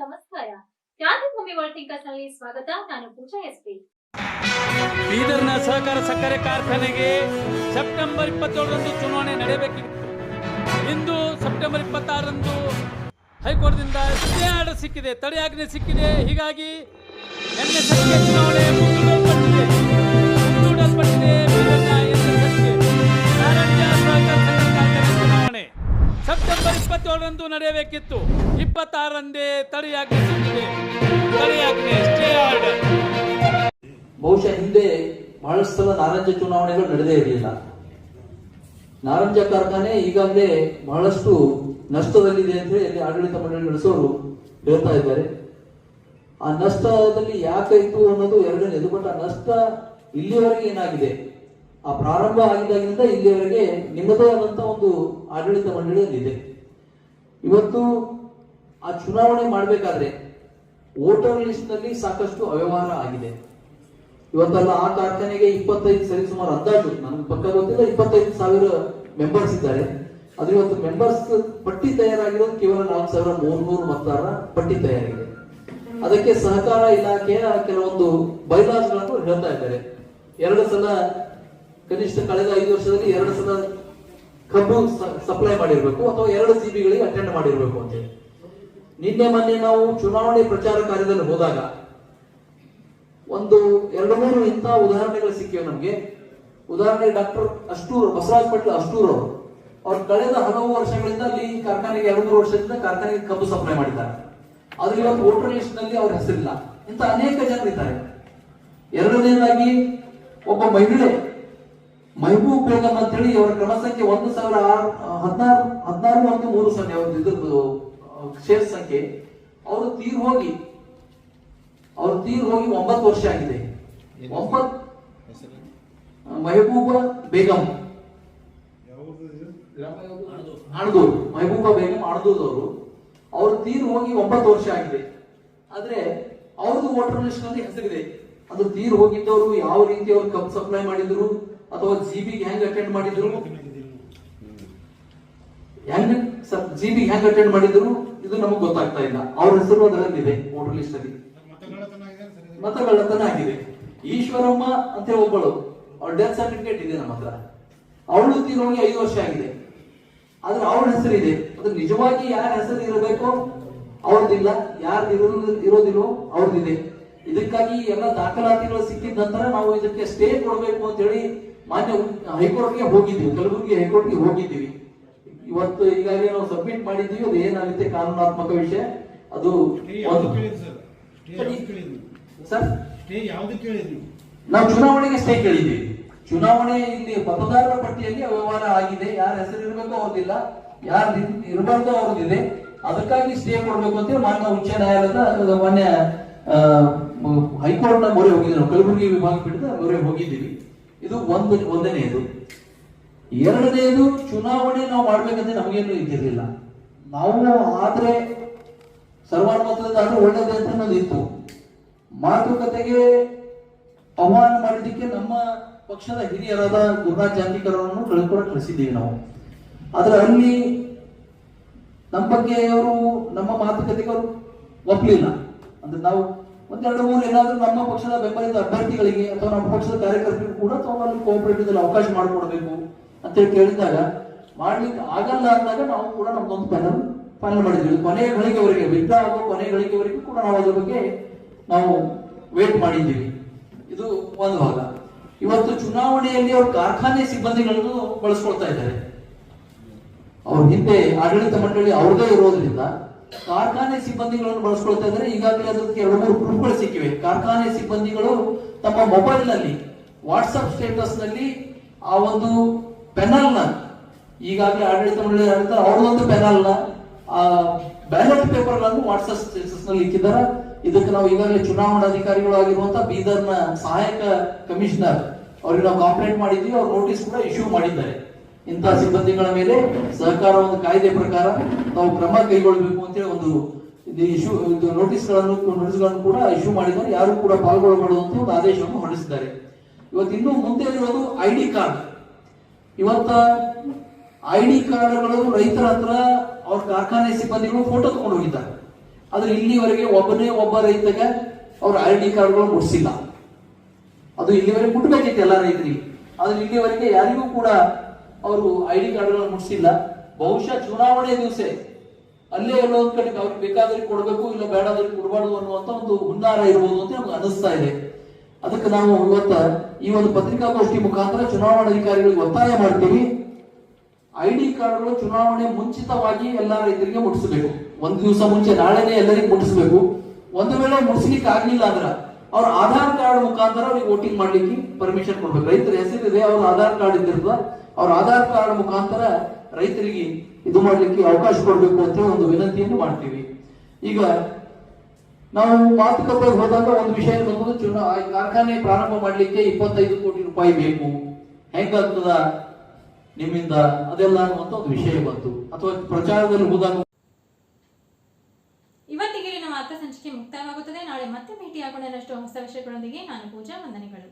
ನಮಸ್ಕಾರ. ಕ್ರಾಂತಿಭೂಮಿ ವರ್ಲ್ಡ್ ಥಿಂಕರ್ಸ್ನಲ್ಲಿ ಸ್ವಾಗತ. ನಾನು ಪೂಜಾ ಎಸ್ಪಿ ಬೀದರ್ನ ಸಹಕಾರ ಸಕ್ಕರೆ ಕಾರ್ಖಾನೆಗೆ ಸೆಪ್ಟೆಂಬರ್ ಇಪ್ಪತ್ತೇಳರಂದು ಚುನಾವಣೆ ನಡೆಯಬೇಕಿತ್ತು. ಇಂದು ಸೆಪ್ಟೆಂಬರ್ ಇಪ್ಪತ್ತಾರರಂದು ಹೈಕೋರ್ಟ್ದಿಂದ ಸ್ಟೇ ಆರ್ಡರ್ ಸಿಕ್ಕಿದೆ ತಡೆಯಾಜ್ಞೆ ಸಿಕ್ಕಿದೆ. ಹೀಗಾಗಿ ಚುನಾವಣೆ ಮುಂದೂಡಲ್ಪಟ್ಟಿದೆ. ಮುಂದೂಡಲ್ಪಟ್ಟಿದೆ ಸೆಪ್ಟೆಂಬರ್ ಇಪ್ಪತ್ತೇಳರಂದು ನಡೆಯಬೇಕಿತ್ತು. ಇಪ್ಪತ್ತಾರರಂದೇ ತಡೆಯಾಗಿದೆ ಬಹುಶಃ ಹಿಂದೆ ಬಹಳಷ್ಟು ಸಲ ನಾರಂಜ ಚುನಾವಣೆಗಳು ನಡೆದೇ ಇರಲಿಲ್ಲ. ನಾರಂಜ ಕಾರ್ಖಾನೆ ಈಗಾಗಲೇ ಬಹಳಷ್ಟು ನಷ್ಟದಲ್ಲಿದೆ ಅಂತ ಹೇಳಿ ಆಡಳಿತ ಮಂಡಳಿ ನಡೆಸೋರು ಹೇಳ್ತಾ ಇದ್ದಾರೆ. ಆ ನಷ್ಟದಲ್ಲಿ ಯಾಕಾಯ್ತು ಅನ್ನೋದು ಎರಡನೇದು ಬಟ್ ಆ ನಷ್ಟ ಇಲ್ಲಿವರೆಗೆ ಏನಾಗಿದೆ? ಆ ಪ್ರಾರಂಭ ಆಗಿದಾಗಿನಿಂದ ಇಲ್ಲಿವರೆಗೆ ನಿಮ್ಮದೇ ಆದಂತ ಒಂದು ಆಡಳಿತ ಮಂಡಳಿಯಲ್ಲಿದೆ. ಇವತ್ತು ಆ ಚುನಾವಣೆ ಮಾಡಬೇಕಾದ್ರೆ ವೋಟರ್ ಲಿಸ್ಟ್ನಲ್ಲಿ ಸಾಕಷ್ಟು ಅವ್ಯವಹಾರ ಆಗಿದೆ. ಇವತ್ತೆಲ್ಲ ಆ ಕಾರ್ಖಾನೆಗೆ ಇಪ್ಪತ್ತೈದು ಸರಿ ಸುಮಾರು ಅಂದಾಜು, ನನಗೆ ಪಕ್ಕ ಗೊತ್ತಿಲ್ಲ, ಇಪ್ಪತ್ತೈದು ಸಾವಿರ ಮೆಂಬರ್ಸ್ ಇದ್ದಾರೆ. ಆದ್ರೆ ಇವತ್ತು ಮೆಂಬರ್ಸ್ ಪಟ್ಟಿ ತಯಾರಾಗಿರೋದು ಕೇವಲ ನಾಲ್ಕು ಸಾವಿರ ಮೂರ್ನೂರು ಮತದಾರರ ಪಟ್ಟಿ ತಯಾರಿದೆ. ಅದಕ್ಕೆ ಸಹಕಾರ ಇಲಾಖೆಯ ಕೆಲವೊಂದು ಬೈಲಾಸ್ಗಳನ್ನು ಹೇಳ್ತಾ ಇದ್ದಾರೆ. ಎರಡು ಸಲ ಕನಿಷ್ಠ ಕಳೆದ ಐದು ವರ್ಷದಲ್ಲಿ ಎರಡು ಸಲ ಕಬ್ಬು ಸಪ್ಲೈ ಮಾಡಿರ್ಬೇಕು ಅಥವಾ ಎರಡು ಸಿಬಿಗಳಿಗೆ ಅಟೆಂಡ್ ಮಾಡಿರ್ಬೇಕು ಅಂತೇಳಿ ನಿನ್ನೆ ಮೊನ್ನೆ ನಾವು ಚುನಾವಣೆ ಪ್ರಚಾರ ಕಾರ್ಯದಲ್ಲಿ ಹೋದಾಗ ಒಂದು ಎರಡು ಮೂರು ಇಂಥ ಉದಾಹರಣೆಗಳು ಸಿಕ್ಕಿವೆ ನಮಗೆ. ಉದಾಹರಣೆ ಡಾಕ್ಟರ್ ಅಷ್ಟೂರು, ಬಸವರಾಜ್ ಪಟೇಲ್ ಅಷ್ಟೂರು ಅವರು. ಅವ್ರು ಕಳೆದ ಹಲವು ವರ್ಷಗಳಿಂದ ಅಲ್ಲಿ ಕಾರ್ಖಾನೆಗೆ, ಎರಡು ಮೂರು ವರ್ಷದಿಂದ ಕಾರ್ಖಾನೆಗೆ ಕಬ್ಬು ಸಪ್ಲೈ ಮಾಡಿದ್ದಾರೆ. ಆದ್ರೆ ಇವತ್ತು ವೋಟರ್ ಲಿಸ್ಟ್ನಲ್ಲಿ ಅವ್ರ ಹೆಸರಿಲ್ಲ. ಇಂಥ ಅನೇಕ ಜನರಿದ್ದಾರೆ ಎರಡನೇದಾಗಿ ಒಬ್ಬ ಮಹಿಳೆ, ಮೈಬೂಬ್ ಬೇಗಂ ಅಂತ ಹೇಳಿ ಅವರ ಕ್ರಮ ಸಂಖ್ಯೆ ಒಂದು ಸಾವಿರ ಆರು, ಹದಿನಾರು ಹದಿನಾರು ಒಂದು ಮೂರು ಸೊನ್ನೆ ಅವ್ರದ್ದು ಶೇರ್ ಸಂಖ್ಯೆ ಅವರು ತೀರ್ ಹೋಗಿ ಅವರು ತೀರ್ ಹೋಗಿ ಒಂಬತ್ತು ವರ್ಷ ಆಗಿದೆ. ಒಂಬತ್ತು ಮೆಹಬೂಬ ಬೇಗಂ. ಅಣದೂರು ಮೆಹಬೂಬಾ ಬೇಗಂ ಅವರು. ಅವರು ತೀರ್ ಹೋಗಿ ಒಂಬತ್ತು ವರ್ಷ ಆಗಿದೆ. ಆದ್ರೆ ಅವ್ರದ್ದು ವೋಟರ್ ಲಿಸ್ಟ್ನಲ್ಲಿ ಹೆಸರಿದೆ. ಅದು ತೀರ್ ಹೋಗಿದ್ದವರು ಯಾವ ರೀತಿ ಅವ್ರು ಕಪ್ ಸಪ್ಲೈ ಮಾಡಿದ್ರು ಅಥವಾ ಜಿಬಿಗೆ ಹೆಂಗ್ ಅಟೆಂಡ್ ಮಾಡಿದ್ರು ಹೆಂಗ್ ಜಿಬಿಗೆ ಹೆಂಗ್ ಅಟೆಂಡ್ ಮಾಡಿದ್ರು, ಇದು ನಮಗ್ ಗೊತ್ತಾಗ್ತಾ ಇಲ್ಲ. ಅವ್ರ ಹೆಸರು ಅದರಲ್ಲಿದೆ ವೋಟರ್ ಲಿಸ್ಟ್ ಅಲ್ಲಿ. ಮತಗಳ್ಳತನ ಆಗಿದೆ. ಈಶ್ವರಮ್ಮ ಅಂತ ಒಬ್ಬಳು ಅವ್ರ ಡೆತ್ ಸರ್ಟಿಫಿಕೇಟ್ ಇದೆ ನಮ್ಮ ಹತ್ರ. ಅವಳು ತೀರೋಗಿ ಐದು ವರ್ಷ ಆಗಿದೆ. ಆದ್ರೆ ಅವಳ ಹೆಸರಿದೆ. ಅದು ನಿಜವಾಗಿ ಯಾರ ಹೆಸರು ಇರಬೇಕೋ ಅವ್ರದ್ದಿಲ್ಲ ಯಾರ ಇರೋದು ಇರೋದಿಲ್ಲೋ ಅವ್ರದ್ದಿದೆ ಇದಕ್ಕಾಗಿ ಎಲ್ಲ ದಾಖಲಾತಿಗಳು ಸಿಕ್ಕಿದ ನಂತರ ನಾವು ಇದಕ್ಕೆ ಸ್ಟೇ ಕೊಡಬೇಕು ಅಂತ ಹೇಳಿ ಮಾನ್ಯ ಹೈಕೋರ್ಟ್ಗೆ ಹೋಗಿದ್ದೀವಿ. ಕಲಬುರಗಿ ಹೈಕೋರ್ಟ್ಗೆ ಹೋಗಿದ್ದೀವಿ. ಇವತ್ತು ಈಗಾಗಲೇ ನಾವು ಸಬ್ಮಿಟ್ ಮಾಡಿದ್ದೀವಿ ಅದು ಏನಾಗುತ್ತೆ? ಕಾನೂನಾತ್ಮಕ ವಿಷಯ. ಅದು ಸರ್? ನಾವು ಚುನಾವಣೆಗೆ ಸ್ಟೇ ಕೇಳಿದ್ದೀವಿ. ಚುನಾವಣೆ ಇಲ್ಲಿ ಮತದಾರರ ಪಟ್ಟಿಯಲ್ಲಿ ಅವ್ಯವಹಾರ ಆಗಿದೆ. ಯಾರ ಹೆಸರು ಇರಬೇಕು ಅವ್ರದಿಲ್ಲ ಯಾರು ಇರಬಾರ್ದು ಅವ್ರದ್ದಿದೆ. ಅದಕ್ಕಾಗಿ ಸ್ಟೇ ಕೊಡ್ಬೇಕು ಅಂತ ಮಾನ್ಯ ಉಚ್ಚ ನ್ಯಾಯಾಲಯದ ಮಾನ್ಯ ಹೈಕೋರ್ಟ್ನ ಮೊರೆ ಹೋಗಿದ್ದೀವಿ ನಾವು. ಕಲಬುರಗಿ ವಿಭಾಗ ಪೀಠದ ಮೊರೆ ಹೋಗಿದ್ದೀವಿ. ಇದು ಒಂದು ಒಂದನೆಯದು. ಎರಡನೆಯದು ಚುನಾವಣೆ ನಾವು ಮಾಡ್ಬೇಕಂದ್ರೆ ನಮಗೇನು ಇದ್ದಿರಲಿಲ್ಲ ನಾವು ಆದ್ರೆ ಸರ್ವಾನುಮತದಿಂದ ಆದ್ರೆ ಒಳ್ಳೇದೇ ಅಂತ ಅನ್ನೋದು ಇತ್ತು. ಮಾತುಕತೆಗೆ ಅವಮಾನ ಮಾಡಲಿಕ್ಕೆ ನಮ್ಮ ಪಕ್ಷದ ಹಿರಿಯರಾದ ಗುರುನಾಥ್ ಜಾಂತಿಕರ್ ಅವರನ್ನು ಕಳ್ಕೊಂಡು ಕಳಿಸಿದ್ದೀವಿ ನಾವು. ಆದ್ರೆ ಅಲ್ಲಿ ನಮ್ಮ ಬಗ್ಗೆ ಅವರು, ನಮ್ಮ ಮಾತುಕತೆಗೆ ಅವರು ಒಪ್ಪಲಿಲ್ಲ ಅಂದ್ರೆ ನಾವು ಒಂದೆರಡು ಮೂರು ಏನಾದ್ರೂ ನಮ್ಮ ಪಕ್ಷದ ಬೆಂಬಲಿತ ಅಭ್ಯರ್ಥಿಗಳಿಗೆ ಅಥವಾ ನಮ್ಮ ಪಕ್ಷದ ಕಾರ್ಯಕರ್ತರಿಗೂ ಕೂಡ ತಾವು ಕೋಆಪರೇಟಿವ್ ಅವಕಾಶ ಮಾಡಿಕೊಡ್ಬೇಕು ಅಂತೇಳಿ ಕೇಳಿದಾಗ ಮಾಡ್ಲಿಕ್ಕೆ ಆಗಲ್ಲ ಅಂದಾಗ ನಾವು ಕೂಡ ನಮ್ದೊಂದು ಪ್ಯಾನಲ್ ಫೈನಲ್ ಮಾಡಿದ್ವಿ. ಕೊನೆಯ ಗಳಿಗೆವರೆಗೆ ವಿಡ್ರಾ ಆಗೋ ಕೊನೆಯ ಗಳಿಗೆವರೆಗೂ ಕೂಡ ನಾವು ಅದ್ರ ಬಗ್ಗೆ ನಾವು ವೇಟ್ ಮಾಡಿದ್ದೀವಿ. ಇದು ಒಂದು ಭಾಗ. ಇವತ್ತು ಚುನಾವಣೆಯಲ್ಲಿ ಅವರು ಕಾರ್ಖಾನೆ ಸಿಬ್ಬಂದಿಗಳನ್ನು ಬಳಸ್ಕೊಳ್ತಾ ಇದ್ದಾರೆ. ಅವ್ರ ಹಿಂದೆ ಆಡಳಿತ ಮಂಡಳಿ ಅವ್ರದೇ ಇರೋದ್ರಿಂದ ಕಾರ್ಖಾನೆ ಸಿಬ್ಬಂದಿಗಳನ್ನು ಬಳಸ್ಕೊಳ್ತಾ ಇದ್ದಾರೆ. ಈಗಾಗಲೇ ಅದಕ್ಕೆ ಎರಡು ಮೂರು ಗ್ರೂಪ್ಗಳು ಸಿಕ್ಕಿವೆ. ಕಾರ್ಖಾನೆ ಸಿಬ್ಬಂದಿಗಳು ತಮ್ಮ ಮೊಬೈಲ್ನಲ್ಲಿ ವಾಟ್ಸ್ಆಪ್ ಆ ಒಂದು ಪೆನಲ್ನ ಈಗಾಗಲೇ ಆಡಳಿತ ಮಂಡಳಿ ಆಡಳಿತ ಅವ್ರದೊಂದು ಪೆನಲ್ನ, ಆ ಬ್ಯಾಲೆಟ್ ಪೇಪರ್ಗಳನ್ನು ವಾಟ್ಸ್ಆಪ್ ಸ್ಟೇಟಸ್ನಲ್ಲಿ ಇಕ್ಕಿದ್ದಾರೆ. ಇದಕ್ಕೆ ನಾವು ಈಗಾಗಲೇ ಚುನಾವಣಾಧಿಕಾರಿಗಳು ಆಗಿರುವಂತಹ ಬೀದರ್ನ ಸಹಾಯಕ ಕಮಿಷನರ್ ಅವ್ರಿಗೆ ನಾವು ಕಂಪ್ಲೇಂಟ್ ಮಾಡಿದ್ವಿ. ಅವ್ರು ನೋಟಿಸ್ ಕೂಡ ಇಶ್ಯೂ ಮಾಡಿದ್ದಾರೆ. ಇಂತಹ ಸಿಬ್ಬಂದಿಗಳ ಮೇಲೆ ಸಹಕಾರ ಒಂದು ಕಾಯ್ದೆ ಪ್ರಕಾರ ನಾವು ಕ್ರಮ ಕೈಗೊಳ್ಳಬೇಕು ಅಂತೇಳಿ ಒಂದು ಇಶ್ಯೂ ಇಶ್ಯೂ ಗಳನ್ನು ನೋಟಿಸ್ಗಳನ್ನು ನೋಟಿಸ್ಗಳನ್ನು ಕೂಡ ಇಶ್ಯೂ ಮಾಡಿದ್ದಾರೆ. ಯಾರು ಕೂಡ ಪಾಲ್ಗೊಳ್ಳಬಾರದು ಅಂತ ಒಂದು ಆದೇಶವನ್ನು ಹೊರಡಿಸಿದ್ದಾರೆ. ಇವತ್ತು ಇನ್ನು ಮುಂದೆ ಇರೋದು ಐ ಕಾರ್ಡ್ ಇವತ್ತ ಐ ಡಿ ಕಾರ್ಡ್ಗಳು ರೈತರ ಹತ್ರ ಅವ್ರ ಕಾರ್ಖಾನೆ ಸಿಬ್ಬಂದಿಗಳು ಫೋಟೋ ತಗೊಂಡು ಹೋಗಿದ್ದಾರೆ. ಆದ್ರೆ ಇಲ್ಲಿವರೆಗೆ ಒಬ್ಬನೇ ಒಬ್ಬ ರೈತಗೆ ಅವ್ರ ಐ ಡಿ ಕಾರ್ಡ್ಗಳು ಮುಟ್ಸಿಲ್ಲ. ಅದು ಇಲ್ಲಿವರೆಗೆ ಮುಟ್ಬೇಕಿತ್ತು ಎಲ್ಲ ರೈತರಿಗೆ. ಆದ್ರೆ ಇಲ್ಲಿವರೆಗೆ ಯಾರಿಗೂ ಕೂಡ ಅವರು ಐ ಡಿ ಕಾರ್ಡ್ಗಳನ್ನು ಬಹುಶಃ ಚುನಾವಣೆ ದಿವಸ ಅಲ್ಲೇ ಎಲ್ಲೋ ಒಂದ್ ಕಡೆ ಅವ್ರಿಗೆ ಬೇಕಾದ್ರೆ ಕೊಡಬೇಕು, ಇಲ್ಲ ಬೇಡಾದ್ರಿಗೆ ಕೊಡಬಾರ್ದು ಅನ್ನುವಂತ ಒಂದು ಹುನ್ನಾರ ಇರ್ಬೋದು ಅಂತ ನಮ್ಗೆ ಅನಿಸ್ತಾ ಇದೆ. ಅದಕ್ಕೆ ನಾವು ಇವತ್ತ ಈ ಒಂದು ಪತ್ರಿಕಾಗೋಷ್ಠಿ ಮುಖಾಂತರ ಚುನಾವಣಾಧಿಕಾರಿಗಳಿಗೆ ಒತ್ತಾಯ ಮಾಡ್ತೀವಿ. ಐ ಡಿ ಕಾರ್ಡ್ಗಳು ಚುನಾವಣೆ ಮುಂಚಿತವಾಗಿ ಎಲ್ಲ ರೈತರಿಗೆ ಮುಟ್ಟಿಸಬೇಕು. ಒಂದು ದಿವಸ ಮುಂಚೆ, ನಾಳೆನೆ ಎಲ್ಲರಿಗೂ ಮುಟ್ಟಿಸಬೇಕು. ಒಂದು ವೇಳೆ ಮುಟ್ಟಿಸ್ಲಿಕ್ಕೆ ಆಗ್ಲಿಲ್ಲ ಅಂದ್ರೆ ಅವ್ರ ಆಧಾರ್ ಕಾರ್ಡ್ ಮುಖಾಂತರ ಅವ್ರಿಗೆ ವೋಟಿಂಗ್ ಮಾಡ್ಲಿಕ್ಕೆ ಪರ್ಮಿಷನ್ ಕೊಡ್ಬೇಕು. ರೈತರ ಹೆಸರಿದೆ, ಅವ್ರ ಆಧಾರ್ ಕಾರ್ಡ್ ಇದ್ದಿರ್ತದ, ಅವ್ರ ಆಧಾರ್ ಕಾರ್ಡ್ ಮುಖಾಂತರ ರೈತರಿಗೆ ಇದು ಮಾಡ್ಲಿಕ್ಕೆ ಅವಕಾಶ ಕೊಡ್ಬೇಕು ಅಂತ ಒಂದು ವಿನಂತಿಯನ್ನು ಮಾಡ್ತೀವಿ. ಈಗ ನಾವು ಮಾತುಕತೆಗೆ ಹೋದಾಗ ಒಂದು ವಿಷಯ ಬಂದು ಚುನಾ ಕಾರ್ಖಾನೆ ಪ್ರಾರಂಭ ಮಾಡ್ಲಿಕ್ಕೆ ಇಪ್ಪತ್ತೈದು ಕೋಟಿ ರೂಪಾಯಿ ಬೇಕು. ಹೆಂಗಾಗ್ತದ? ನಿಮ್ಮಿಂದ ಅದೆಲ್ಲ ಅನ್ನುವಂತ ಒಂದು ವಿಷಯ ಬಂತು. ಅಥವಾ ಪ್ರಚಾರದಲ್ಲಿ ಹೋದಾಗ ಇವತ್ತಿಗೆ ನಮ್ಮ ಅರ್ಥ ಸಂಚಿಕೆ ಮುಕ್ತಾಯವಾಗುತ್ತದೆ ನಾಳೆ ಮತ್ತೆ ಭೇಟಿಯಾಗೋಣ. ಹೊಸ ವಿಷಯಗಳೊಂದಿಗೆ ನಾನು ಪೂಜಾ, ವಂದನೆಗಳು.